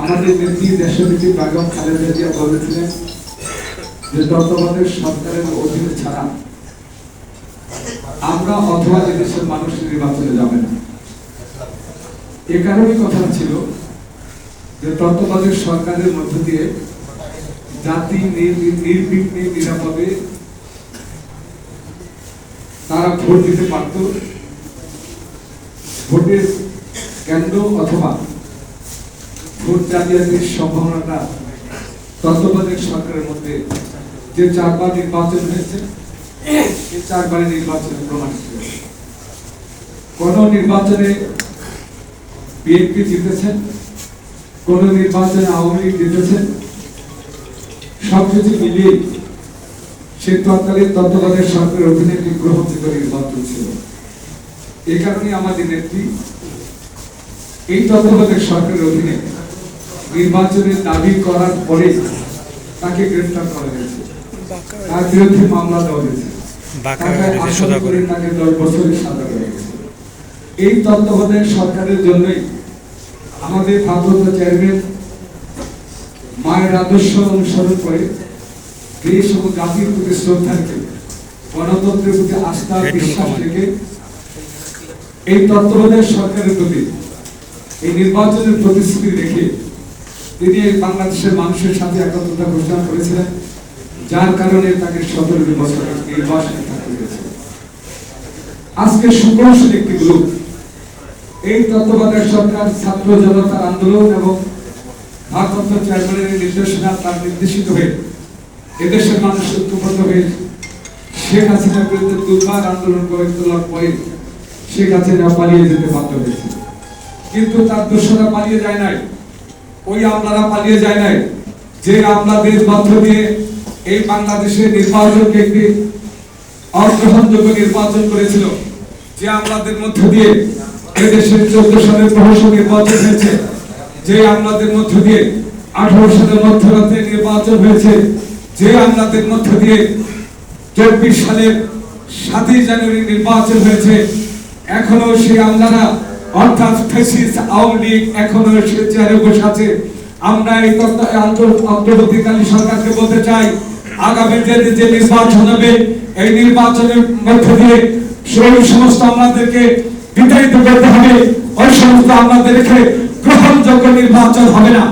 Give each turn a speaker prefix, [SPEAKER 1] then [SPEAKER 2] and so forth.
[SPEAKER 1] আমাদের নেত্রী দেশনীতি বেগম খালেদা জিয়া বলেছিলেন যে তত্ত্বাবধায়ক সরকারের অধীনে ছাড়া আমরা অথবা এদেশের মানুষ নির্বাচনে যাবে না। এ কারণে কথা ছিল যে তত্ত্বাবধায়ক সরকারের মধ্য দিয়ে জাতি নির্বিঘ্নে নিরাপদে তারা ভোট দিতে পারত। ভোটের কেন্দ্র অথবা ভোট জালিয়াতির সম্ভাবনাটা তত্ত্বাবধায়ক সরকারের মধ্যে যে চারবার নির্বাচন হয়েছে এই চারবারের নির্বাচনে প্রমাণিত কোন নির্বাচনে বিএনপি জিতেছেন, কোন নির্বাচনে আওয়ামী লীগ জিতেছেন মিলিয়ে তৎকালীন তত্ত্বাবধায়ক সরকারের অধীনে একটি গ্রহণযোগ্য নির্বাচন ছিল। এই কারণে আমাদের নেত্রী এই তত্ত্বাবধায়ক সরকারের অধীনে নির্বাচনের দাবি করার পরে তাকে গ্রেফতার করা হয়েছে। তার বিরুদ্ধে মামলা দেওয়া হয়েছে। তাকে দশ বছরের সাজা দেওয়া এই তত্ত্বাবধায়ক সরকারের জন্যই আমাদের ভারপ্রাপ্ত চেয়ারম্যান মায়ের আদর্শ অনুসরণ করে দেশ এবং জাতির প্রতি শ্রদ্ধা রেখে গণতন্ত্রের প্রতি আস্থা বিশ্বাস রেখে এই তত্ত্বাবধায়ক সরকারের প্রতি এই নির্বাচনের প্রতিশ্রুতি রেখে তিনি বাংলাদেশের মানুষের সাথে একত্রতা ঘোষণা করেছিলেন, যার কারণে তাকে সতেরো বছর নির্বাচনে থাকতে হয়েছে। আজকে সুকৌশল একটি গ্রুপ। এই তত্ত্বাবধায়ক সরকার ছাত্র জনতার আন্দোলন এবং ভারপ্রাপ্ত চেয়ারম্যানের নির্দেশনা তার নির্দেশিত হয়ে এদেশের মানুষ ঐক্যবদ্ধ হয়ে শেখ হাসিনার বিরুদ্ধে দুর্বার আন্দোলন করে তোলার পরে শেখ হাসিনা পালিয়ে যেতে বাধ্য হয়েছে। কিন্তু তার দোষরা পালিয়ে যায় নাই। ওই আমলারা পালিয়ে যায় নাই। যে আমলাদের মধ্য দিয়ে এই বাংলাদেশের নির্বাচনকে একটি অগ্রহণযোগ্য নির্বাচন করেছিল, যে আমলাদের মধ্য দিয়ে এদেশের চোদ্দ সালের প্রহসন নির্বাচন হয়েছে, যে আমলাদের মধ্য দিয়ে আঠারো সালের মধ্যরাতে নির্বাচন হয়েছে, যে আমলাদের মধ্য দিয়ে চব্বিশ সালের সাতই জানুয়ারি নির্বাচন হয়েছে, এখনও সেই আমলারা অর্থাৎ ফেসিস আওয়ামী লীগ এখনও সে চেয়ারে বসে আছে। আমরা এই তথ্য অন্তর্বর্তীকালীন সরকারকে বলতে চাই, আগামী যে যে নির্বাচন হবে, এই নির্বাচনের মধ্যে দিয়ে সেই সমস্ত আমাদেরকে বিতাড়িত করতে হবে। ওই সমস্ত আমাদেরকে গ্রহণযোগ্য নির্বাচন হবে না।